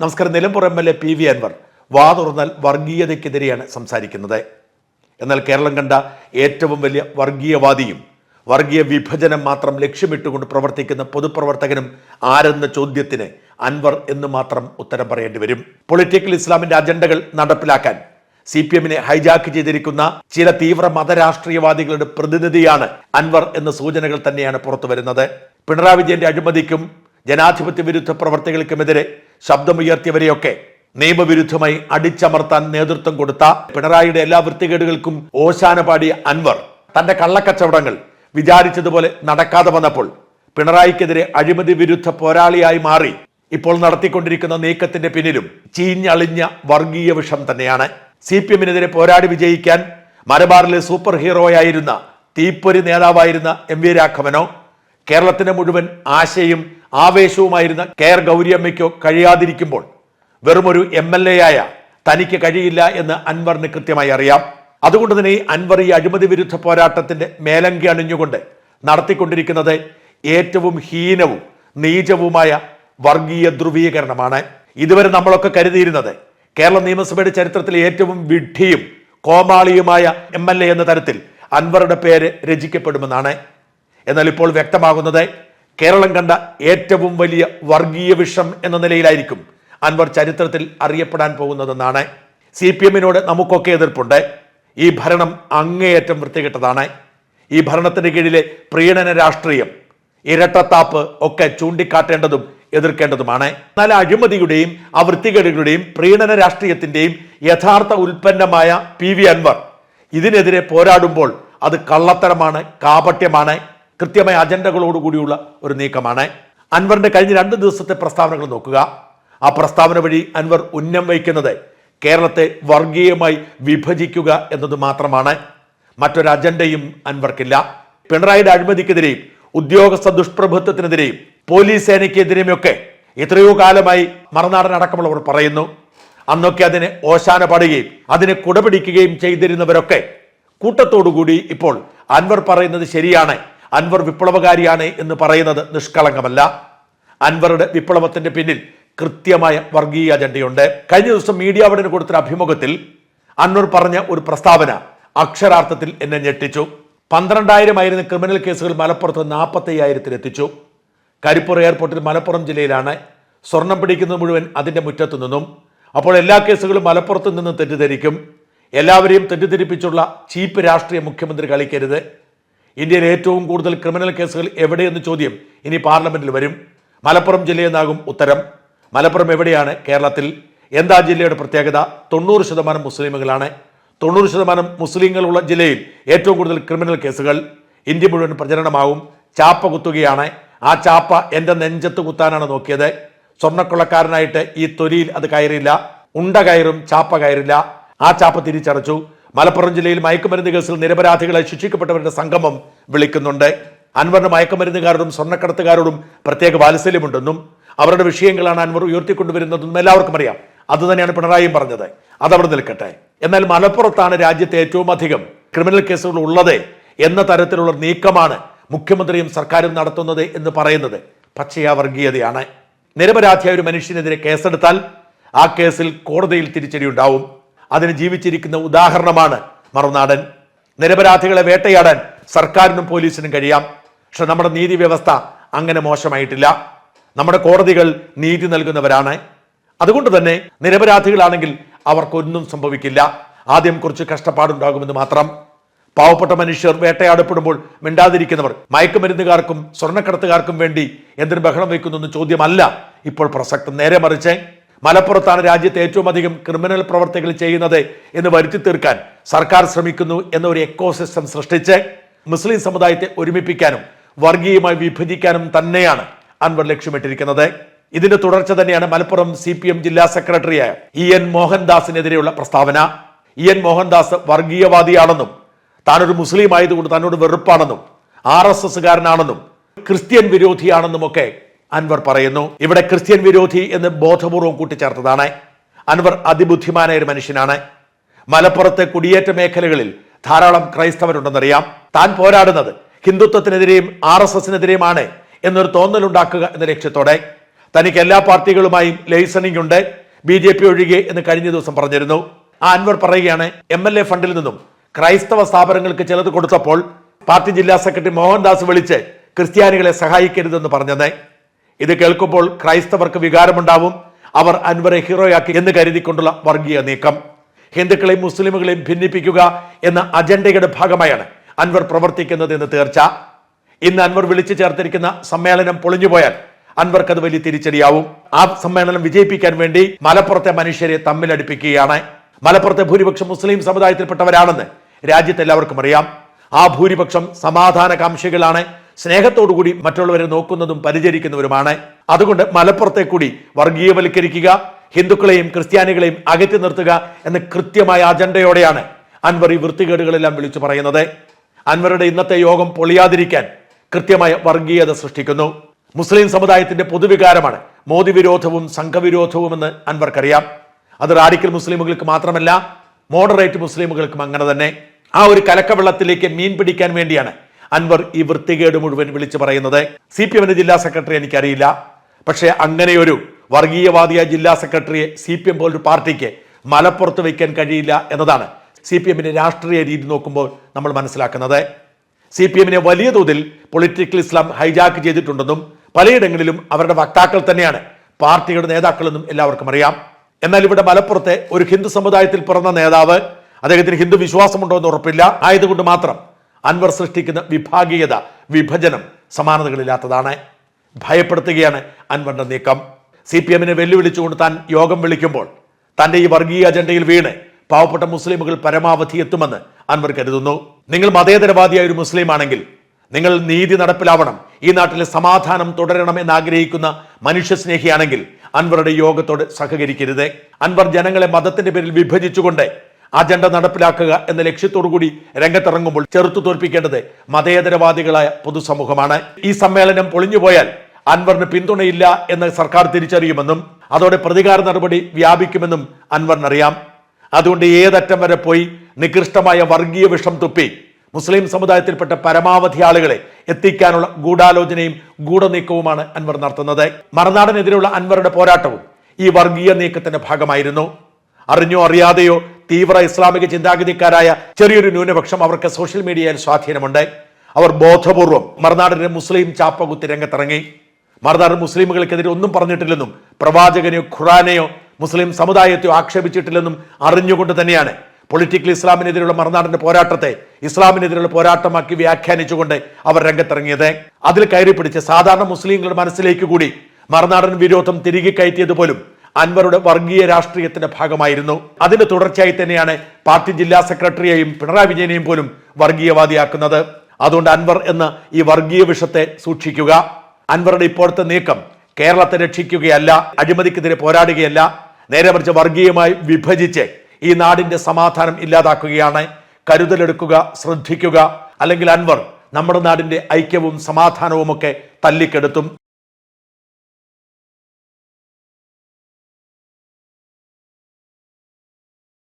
നമസ്കാരം. Nilambur M L A P V Anvar വാ തുറന്നാൽ വർഗീയതയ്ക്കെതിരെയാണ് സംസാരിക്കുന്നത്. എന്നാൽ കേരളം കണ്ട ഏറ്റവും വലിയ വർഗീയവാദിയും വർഗീയ വിഭജനം മാത്രം ലക്ഷ്യമിട്ടുകൊണ്ട് പ്രവർത്തിക്കുന്ന പൊതുപ്രവർത്തകനും ആരെന്ന ചോദ്യത്തിന് അൻവർ എന്ന് മാത്രം ഉത്തരം പറയേണ്ടി വരും. പൊളിറ്റിക്കൽ ഇസ്ലാമിന്റെ അജണ്ടകൾ നടപ്പിലാക്കാൻ സി പി എമ്മിനെ ഹൈജാക്ക് ചെയ്തിരിക്കുന്ന ചില തീവ്ര മതരാഷ്ട്രീയവാദികളുടെ പ്രതിനിധിയാണ് അൻവർ എന്ന സൂചനകൾ തന്നെയാണ് പുറത്തു വരുന്നത് പിണറായി വിജയന്റെ അഴിമതിക്കും ജനാധിപത്യ വിരുദ്ധ പ്രവർത്തികൾക്കുമെതിരെ ശബ്ദമുയർത്തിയവരെയൊക്കെ നിയമവിരുദ്ധമായി അടിച്ചമർത്താൻ നേതൃത്വം കൊടുത്ത പിണറായിയുടെ എല്ലാ വൃത്തികേടുകൾക്കും ഓശാന പാടിയ അൻവർ തന്റെ കള്ളക്കച്ചവടങ്ങൾ വിചാരിച്ചതുപോലെ നടക്കാതെ വന്നപ്പോൾ പിണറായിക്കെതിരെ അഴിമതി വിരുദ്ധ പോരാളിയായി മാറി ഇപ്പോൾ നടത്തിക്കൊണ്ടിരിക്കുന്ന നീക്കത്തിന്റെ പിന്നിലും ചീഞ്ഞളിഞ്ഞ വർഗീയ വിഷം തന്നെയാണ്. സി പി എമ്മിനെതിരെ പോരാടി വിജയിക്കാൻ മലബാറിലെ സൂപ്പർ ഹീറോയായിരുന്ന തീപ്പൊരി നേതാവായിരുന്ന എം വി രാഘവനോ കേരളത്തിന്റെ മുഴുവൻ ആശയും ആവേശവുമായിരുന്ന കെ ആർ ഗൗരിയമ്മയ്ക്കോ കഴിയാതിരിക്കുമ്പോൾ വെറുമൊരു എം എൽ എ ആയ തനിക്ക് കഴിയില്ല എന്ന് അൻവറിന് കൃത്യമായി അറിയാം. അതുകൊണ്ട് തന്നെ ഈ അൻവർ ഈ അഴിമതി വിരുദ്ധ പോരാട്ടത്തിന്റെ മേലങ്കി അണിഞ്ഞുകൊണ്ട് നടത്തിക്കൊണ്ടിരിക്കുന്നത് ഏറ്റവും ഹീനവും നീചവുമായ വർഗീയ ധ്രുവീകരണമാണ്. ഇതുവരെ നമ്മളൊക്കെ കരുതിയിരുന്നത് കേരള നിയമസഭയുടെ ചരിത്രത്തിലെ ഏറ്റവും വിഡ്ഢിയും കോമാളിയുമായ എ എന്ന തരത്തിൽ അൻവറുടെ പേര് രചിക്കപ്പെടുമെന്നാണ്. എന്നാൽ ഇപ്പോൾ വ്യക്തമാകുന്നത് കേരളം കണ്ട ഏറ്റവും വലിയ വർഗീയ വിഷം എന്ന നിലയിലായിരിക്കും അൻവർ ചരിത്രത്തിൽ അറിയപ്പെടാൻ പോകുന്നതെന്നാണ്. സി പി എമ്മിനോട് നമുക്കൊക്കെ എതിർപ്പുണ്ട്. ഈ ഭരണം അങ്ങേയറ്റം വൃത്തികെട്ടതാണ്. ഈ ഭരണത്തിന് കീഴിലെ പ്രീണന രാഷ്ട്രീയം ഇരട്ടത്താപ്പ് ഒക്കെ ചൂണ്ടിക്കാട്ടേണ്ടതും എതിർക്കേണ്ടതുമാണ്. എന്നാൽ അഴിമതിയുടെയും ആ വൃത്തികേടുകളുടെയും പ്രീണന രാഷ്ട്രീയത്തിന്റെയും യഥാർത്ഥ ഉൽപ്പന്നമായ പി വി അൻവർ ഇതിനെതിരെ പോരാടുമ്പോൾ അത് കള്ളത്തരമാണ് കാപട്യമാണ്. കൃത്യമായ അജണ്ടകളോടുകൂടിയുള്ള ഒരു നീക്കമാണ്. അൻവറിന്റെ കഴിഞ്ഞ രണ്ട് ദിവസത്തെ പ്രസ്താവനകൾ നോക്കുക. ആ പ്രസ്താവന വഴി അൻവർ ഉന്നം വയ്ക്കുന്നത് കേരളത്തെ വർഗീയമായി വിഭജിക്കുക എന്നത് മാത്രമാണ്. മറ്റൊരു അജണ്ടയും അൻവർക്കില്ല. പിണറായിയുടെ അഴിമതിക്കെതിരെയും ഉദ്യോഗസ്ഥ ദുഷ്പ്രഭുത്വത്തിനെതിരെയും പോലീസ് സേനയ്ക്കെതിരെയുമൊക്കെ എത്രയോ കാലമായി മറുനാടൻ അടക്കമുള്ളവർ പറയുന്നു. അന്നൊക്കെ അതിനെ ഓശാന പാടുകയും അതിനെ കുടപിടിക്കുകയും ചെയ്തിരുന്നവരൊക്കെ കൂട്ടത്തോടുകൂടി ഇപ്പോൾ അൻവർ പറയുന്നത് ശരിയാണ്. അൻവർ വിപ്ലവകാരിയാണ് എന്ന് പറയുന്നത് നിഷ്കളങ്കമല്ല. അൻവറുടെ വിപ്ലവത്തിന്റെ പിന്നിൽ കൃത്യമായ വർഗീയ അജണ്ടയുണ്ട്. കഴിഞ്ഞ ദിവസം മീഡിയ അവിടിന് കൊടുത്തൊരു അഭിമുഖത്തിൽ അൻവർ പറഞ്ഞ ഒരു പ്രസ്താവന അക്ഷരാർത്ഥത്തിൽ എന്നെ ഞെട്ടിച്ചു. പന്ത്രണ്ടായിരം ആയിരുന്ന ക്രിമിനൽ കേസുകൾ മലപ്പുറത്ത് നാൽപ്പത്തി അയ്യായിരത്തിൽ എത്തിച്ചു. കരിപ്പൂർ എയർപോർട്ടിൽ മലപ്പുറം ജില്ലയിലാണ്. സ്വർണം പിടിക്കുന്നത് മുഴുവൻ അതിന്റെ മുറ്റത്തു നിന്നും. അപ്പോൾ എല്ലാ കേസുകളും മലപ്പുറത്ത് നിന്നും തെറ്റിദ്ധരിക്കും. എല്ലാവരെയും തെറ്റിദ്ധരിപ്പിച്ചുള്ള ചീപ്പ് രാഷ്ട്രീയ മുഖ്യമന്ത്രി കളിക്കരുത്. ഇന്ത്യയിൽ ഏറ്റവും കൂടുതൽ ക്രിമിനൽ കേസുകൾ എവിടെയെന്ന് ചോദ്യം ഇനി പാർലമെന്റിൽ വരും. മലപ്പുറം ജില്ലയെന്നാകും ഉത്തരം. മലപ്പുറം എവിടെയാണ് കേരളത്തിൽ? എന്താ ജില്ലയുടെ പ്രത്യേകത? തൊണ്ണൂറ് ശതമാനം മുസ്ലിമുകളാണ്. തൊണ്ണൂറ് ശതമാനം മുസ്ലിങ്ങളുള്ള ജില്ലയിൽ ഏറ്റവും കൂടുതൽ ക്രിമിനൽ കേസുകൾ. ഇന്ത്യ മുഴുവൻ പ്രചരണമാകും ചാപ്പ കുത്തുകയാണ്. ആ ചാപ്പ എന്റെ നെഞ്ചത്ത് കുത്താനാണ് നോക്കിയത്. സ്വർണക്കൊള്ളക്കാരനായിട്ട് ഈ തൊലിയിൽ അത് കയറില്ല ഉണ്ട കയറും ചാപ്പ കയറില്ല. ആ ചാപ്പ തിരിച്ചടച്ചു. മലപ്പുറം ജില്ലയിൽ മയക്കുമരുന്ന് കേസിൽ നിരപരാധികളെ ശിക്ഷിക്കപ്പെട്ടവരുടെ സംഗമം വിളിക്കുന്നുണ്ട്. അൻവറിന് മയക്കുമരുന്നുകാരോടും സ്വർണക്കടത്തുകാരോടും പ്രത്യേക വാത്സല്യമുണ്ടെന്നും അവരുടെ വിഷയങ്ങളാണ് അൻവർ ഉയർത്തിക്കൊണ്ടുവരുന്നതെന്നും എല്ലാവർക്കും അറിയാം. അത് തന്നെയാണ് പിണറായിയും പറഞ്ഞത്. അതവിടെ നിൽക്കട്ടെ. എന്നാൽ മലപ്പുറത്താണ് രാജ്യത്തെ ഏറ്റവും അധികം ക്രിമിനൽ കേസുകൾ ഉള്ളത് എന്ന തരത്തിലുള്ള നീക്കമാണ് മുഖ്യമന്ത്രിയും സർക്കാരും നടത്തുന്നത് എന്ന് പറയുന്നത് പച്ചയാ വർഗീയതയാണ്. നിരപരാധിയായ ഒരു മനുഷ്യനെതിരെ കേസെടുത്താൽ ആ കേസിൽ കോടതിയിൽ തിരിച്ചടിയുണ്ടാവും. അതിന് ജീവിച്ചിരിക്കുന്ന ഉദാഹരണമാണ് മറുനാടൻ. നിരപരാധികളെ വേട്ടയാടാൻ സർക്കാരിനും പോലീസിനും കഴിയാം. പക്ഷെ നമ്മുടെ നീതി വ്യവസ്ഥ അങ്ങനെ മോശമായിട്ടില്ല. നമ്മുടെ കോടതികൾ നീതി നൽകുന്നവരാണ്. അതുകൊണ്ട് തന്നെ നിരപരാധികളാണെങ്കിൽ അവർക്കൊന്നും സംഭവിക്കില്ല. ആദ്യം കുറച്ച് കഷ്ടപ്പാടുണ്ടാകുമെന്ന് മാത്രം. പാവപ്പെട്ട മനുഷ്യർ വേട്ടയാടപ്പെടുമ്പോൾ മിണ്ടാതിരിക്കുന്നവർ മയക്കുമരുന്നുകാർക്കും സ്വർണക്കടത്തുകാർക്കും വേണ്ടി എന്തിനു ബഹളം വയ്ക്കുന്നു ചോദ്യമല്ല ഇപ്പോൾ പ്രസക്തം നേരെ മറിച്ച്. മലപ്പുറത്താണ് രാജ്യത്തെ ഏറ്റവും അധികം ക്രിമിനൽ പ്രവർത്തികൾ ചെയ്യുന്നത് എന്ന് വരുത്തി തീർക്കാൻ സർക്കാർ ശ്രമിക്കുന്നു എന്ന ഒരു എക്കോസിസ്റ്റം സൃഷ്ടിച്ച് മുസ്ലിം സമുദായത്തെ ഒരുമിപ്പിക്കാനും വർഗീയമായി വിഭജിക്കാനും തന്നെയാണ് അൻവർ ലക്ഷ്യമിട്ടിരിക്കുന്നത്. ഇതിന്റെ തുടർച്ച തന്നെയാണ് മലപ്പുറം സി പി എം ജില്ലാ സെക്രട്ടറിയായ ഇ എൻ മോഹൻദാസിനെതിരെയുള്ള പ്രസ്താവന. ഇ എൻ മോഹൻദാസ് വർഗീയവാദിയാണെന്നും താനൊരു മുസ്ലിം ആയതുകൊണ്ട് തന്നോട് വെറുപ്പാണെന്നും ആർ എസ് എസ്സുകാരനാണെന്നും ക്രിസ്ത്യൻ വിരോധിയാണെന്നും ഒക്കെ അൻവർ പറയുന്നു ഇവിടെ ക്രിസ്ത്യൻ വിരോധി എന്ന് ബോധപൂർവം കൂട്ടിച്ചേർത്തതാണ്. അൻവർ അതിബുദ്ധിമാനായ ഒരു മനുഷ്യനാണ്. മലപ്പുറത്തെ കുടിയേറ്റ മേഖലകളിൽ ധാരാളം ക്രൈസ്തവരുണ്ടെന്നറിയാം. താൻ പോരാടുന്നത് ഹിന്ദുത്വത്തിനെതിരെയും ആർ എസ് എസിനെതിരെയുമാണ് എന്നൊരു തോന്നലുണ്ടാക്കുക എന്ന ലക്ഷ്യത്തോടെ. തനിക്ക് എല്ലാ പാർട്ടികളുമായും ലൈസണിംഗ് ഉണ്ട്. ബി ജെ പി ഒഴികെ എന്ന് കഴിഞ്ഞ ദിവസം പറഞ്ഞിരുന്നു. ആ അൻവർ പറയുകയാണ് എം എൽ എ ഫണ്ടിൽ നിന്നും ക്രൈസ്തവ സ്ഥാപനങ്ങൾക്ക് ചിലത് കൊടുത്തപ്പോൾ പാർട്ടി ജില്ലാ സെക്രട്ടറി മോഹൻദാസ് വിളിച്ച് ക്രിസ്ത്യാനികളെ സഹായിക്കരുതെന്ന് പറഞ്ഞത്. ഇത് കേൾക്കുമ്പോൾ ക്രൈസ്തവർക്ക് വികാരമുണ്ടാവും. അവർ അൻവറെ ഹീറോയാക്കി എന്ന് കരുതിക്കൊണ്ടുള്ള വർഗീയ നീക്കം. ഹിന്ദുക്കളെയും മുസ്ലിമുകളെയും ഭിന്നിപ്പിക്കുക എന്ന അജണ്ടയുടെ ഭാഗമായാണ് അൻവർ പ്രവർത്തിക്കുന്നത് എന്ന് തീർച്ച. ഇന്ന് അൻവർ വിളിച്ചു ചേർത്തിരിക്കുന്ന സമ്മേളനം പൊളിഞ്ഞുപോയാൽ അൻവർക്ക് അത് വലിയ തിരിച്ചടിയാവും. ആ സമ്മേളനം വിജയിപ്പിക്കാൻ വേണ്ടി മലപ്പുറത്തെ മനുഷ്യരെ തമ്മിലടിപ്പിക്കുകയാണ്. മലപ്പുറത്തെ ഭൂരിപക്ഷം മുസ്ലിം സമുദായത്തിൽപ്പെട്ടവരാണെന്ന് രാജ്യത്തെല്ലാവർക്കും അറിയാം. ആ ഭൂരിപക്ഷം സമാധാനകാംക്ഷികളാണ്. സ്നേഹത്തോടുകൂടി മറ്റുള്ളവരെ നോക്കുന്നതും പരിചരിക്കുന്നവരുമാണ്. അതുകൊണ്ട് മലപ്പുറത്തെ കൂടി വർഗീയവൽക്കരിക്കുക ഹിന്ദുക്കളെയും ക്രിസ്ത്യാനികളെയും അകറ്റി നിർത്തുക എന്ന കൃത്യമായ അജണ്ടയോടെയാണ് അൻവർ ഈ വൃത്തികേടുകളെല്ലാം വിളിച്ചു പറയുന്നത്. അൻവറുടെ ഇന്നത്തെ യോഗം പൊളിയാതിരിക്കാൻ കൃത്യമായ വർഗീയത സൃഷ്ടിക്കുന്നു. മുസ്ലിം സമുദായത്തിന്റെ പൊതുവികാരമാണ് മോദി വിരോധവും സംഘവിരോധവും എന്ന് അൻവർക്കറിയാം. അത് റാഡിക്കൽ മുസ്ലിമുകൾക്ക് മാത്രമല്ല മോഡറേറ്റ് മുസ്ലിമുകൾക്കും അങ്ങനെ തന്നെ. ആ ഒരു കലക്കവെള്ളത്തിലേക്ക് മീൻ പിടിക്കാൻ വേണ്ടിയാണ് അൻവർ ഈ വൃത്തികേട് മുഴുവൻ വിളിച്ചു പറയുന്നത്. സി പി എമ്മിന്റെ ജില്ലാ സെക്രട്ടറി എനിക്കറിയില്ല. പക്ഷേ അങ്ങനെയൊരു വർഗീയവാദിയ ജില്ലാ സെക്രട്ടറിയെ സി പി എം പോലൊരു പാർട്ടിക്ക് മലപ്പുറത്ത് വയ്ക്കാൻ കഴിയില്ല എന്നതാണ് സി പി എമ്മിന്റെ രാഷ്ട്രീയ രീതി നോക്കുമ്പോൾ നമ്മൾ മനസ്സിലാക്കുന്നത്. സി പി എമ്മിനെ വലിയ തോതിൽ പൊളിറ്റിക്കൽ ഇസ്ലാം ഹൈജാക്ക് ചെയ്തിട്ടുണ്ടെന്നും പലയിടങ്ങളിലും അവരുടെ വക്താക്കൾ തന്നെയാണ് പാർട്ടിയുടെ നേതാക്കളെന്നും എല്ലാവർക്കും അറിയാം. എന്നാൽ ഇവിടെ മലപ്പുറത്തെ ഒരു ഹിന്ദു സമുദായത്തിൽ പിറന്ന നേതാവ് അദ്ദേഹത്തിന് ഹിന്ദു വിശ്വാസമുണ്ടോ എന്ന് ഉറപ്പില്ല. ആയതുകൊണ്ട് മാത്രം അൻവർ സൃഷ്ടിക്കുന്ന വിഭാഗീയത വിഭജനം സമാനതകളില്ലാത്തതാണ്. ഭയപ്പെടുത്തുകയാണ് അൻവറിന്റെ നീക്കം. സി പി എമ്മിനെ വെല്ലുവിളിച്ചുകൊണ്ട് താൻ യോഗം വിളിക്കുമ്പോൾ തന്റെ ഈ വർഗീയ അജണ്ടയിൽ വീണ് പാവപ്പെട്ട മുസ്ലിമുകൾ പരമാവധി എത്തുമെന്ന് അൻവർ കരുതുന്നു. നിങ്ങൾ മതേതരവാദിയായ ഒരു മുസ്ലിം ആണെങ്കിൽ നിങ്ങൾ നീതി നടപ്പിലാവണം ഈ നാട്ടിലെ സമാധാനം തുടരണം എന്ന് ആഗ്രഹിക്കുന്ന മനുഷ്യസ്നേഹിയാണെങ്കിൽ അൻവറുടെ യോഗത്തോട് സഹകരിക്കരുത്. അൻവർ ജനങ്ങളെ മതത്തിന്റെ പേരിൽ വിഭജിച്ചുകൊണ്ട് അജണ്ട നടപ്പിലാക്കുക എന്ന ലക്ഷ്യത്തോടു കൂടി രംഗത്തിറങ്ങുമ്പോൾ ചെറുത്തു തോൽപ്പിക്കേണ്ടത് മതേതരവാദികളായ പൊതുസമൂഹമാണ്. ഈ സമ്മേളനം പൊളിഞ്ഞുപോയാൽ അൻവറിന് പിന്തുണയില്ല എന്ന് സർക്കാർ തിരിച്ചറിയുമെന്നും അതോടെ പ്രതികാര നടപടി വ്യാപിക്കുമെന്നും അൻവറിനറിയാം. അതുകൊണ്ട് ഏതറ്റം വരെ പോയി നികൃഷ്ടമായ വർഗീയ വിഷം തുപ്പി മുസ്ലിം സമുദായത്തിൽപ്പെട്ട പരമാവധി ആളുകളെ എത്തിക്കാനുള്ള ഗൂഢാലോചനയും ഗൂഢനീക്കവുമാണ് അൻവർ നടത്തുന്നത്. മറുനാടനെതിരെയുള്ള അൻവറുടെ പോരാട്ടവും ഈ വർഗീയ നീക്കത്തിന്റെ ഭാഗമായിരുന്നു. അറിഞ്ഞോ അറിയാതെയോ തീവ്ര ഇസ്ലാമിക ചിന്താഗതിക്കാരായ ചെറിയൊരു ന്യൂനപക്ഷം അവർക്ക് സോഷ്യൽ മീഡിയയിൽ സ്വാധീനമുണ്ട്. അവർ ബോധപൂർവം മറുനാടിന്റെ മുസ്ലിം ചാപ്പകുത്തി രംഗത്തിറങ്ങി. മറുനാട് മുസ്ലിമുകൾക്കെതിരെ ഒന്നും പറഞ്ഞിട്ടില്ലെന്നും പ്രവാചകനെയോ ഖുറാനെയോ മുസ്ലിം സമുദായത്തെയോ ആക്ഷേപിച്ചിട്ടില്ലെന്നും അറിഞ്ഞുകൊണ്ട് തന്നെയാണ്. പൊളിറ്റിക്കൽ ഇസ്ലാമിനെതിരെയുള്ള മറുനാടിന്റെ പോരാട്ടത്തെ ഇസ്ലാമിനെതിരെയുള്ള പോരാട്ടമാക്കി വ്യാഖ്യാനിച്ചുകൊണ്ട് അവർ രംഗത്തിറങ്ങിയത്. അതിൽ കയറി പിടിച്ച് സാധാരണ മുസ്ലിങ്ങളുടെ മനസ്സിലേക്ക് കൂടി മറുനാടൻ വിരോധം തിരികെ കയറ്റിയത് പോലും അൻവറുടെ വർഗീയ രാഷ്ട്രീയത്തിന്റെ ഭാഗമായിരുന്നു. അതിന്റെ തുടർച്ചയായി തന്നെയാണ് പാർട്ടി ജില്ലാ സെക്രട്ടറിയെയും പിണറായി വിജയനെയും പോലും വർഗീയവാദിയാക്കുന്നത്. അതുകൊണ്ട് അൻവർ എന്ന ഈ വർഗീയ വിഷത്തെ സൂക്ഷിക്കുക. അൻവറുടെ ഇപ്പോഴത്തെ നീക്കം കേരളത്തെ രക്ഷിക്കുകയല്ല അഴിമതിക്കെതിരെ പോരാടുകയല്ല നേരെ മറിച്ച് വർഗീയമായി വിഭജിച്ച് ഈ നാടിന്റെ സമാധാനം ഇല്ലാതാക്കുകയാണ്. കരുതലെടുക്കുക ശ്രദ്ധിക്കുക. അല്ലെങ്കിൽ അൻവർ നമ്മുടെ നാടിന്റെ ഐക്യവും സമാധാനവും ഒക്കെ തല്ലിക്കെടുത്തും.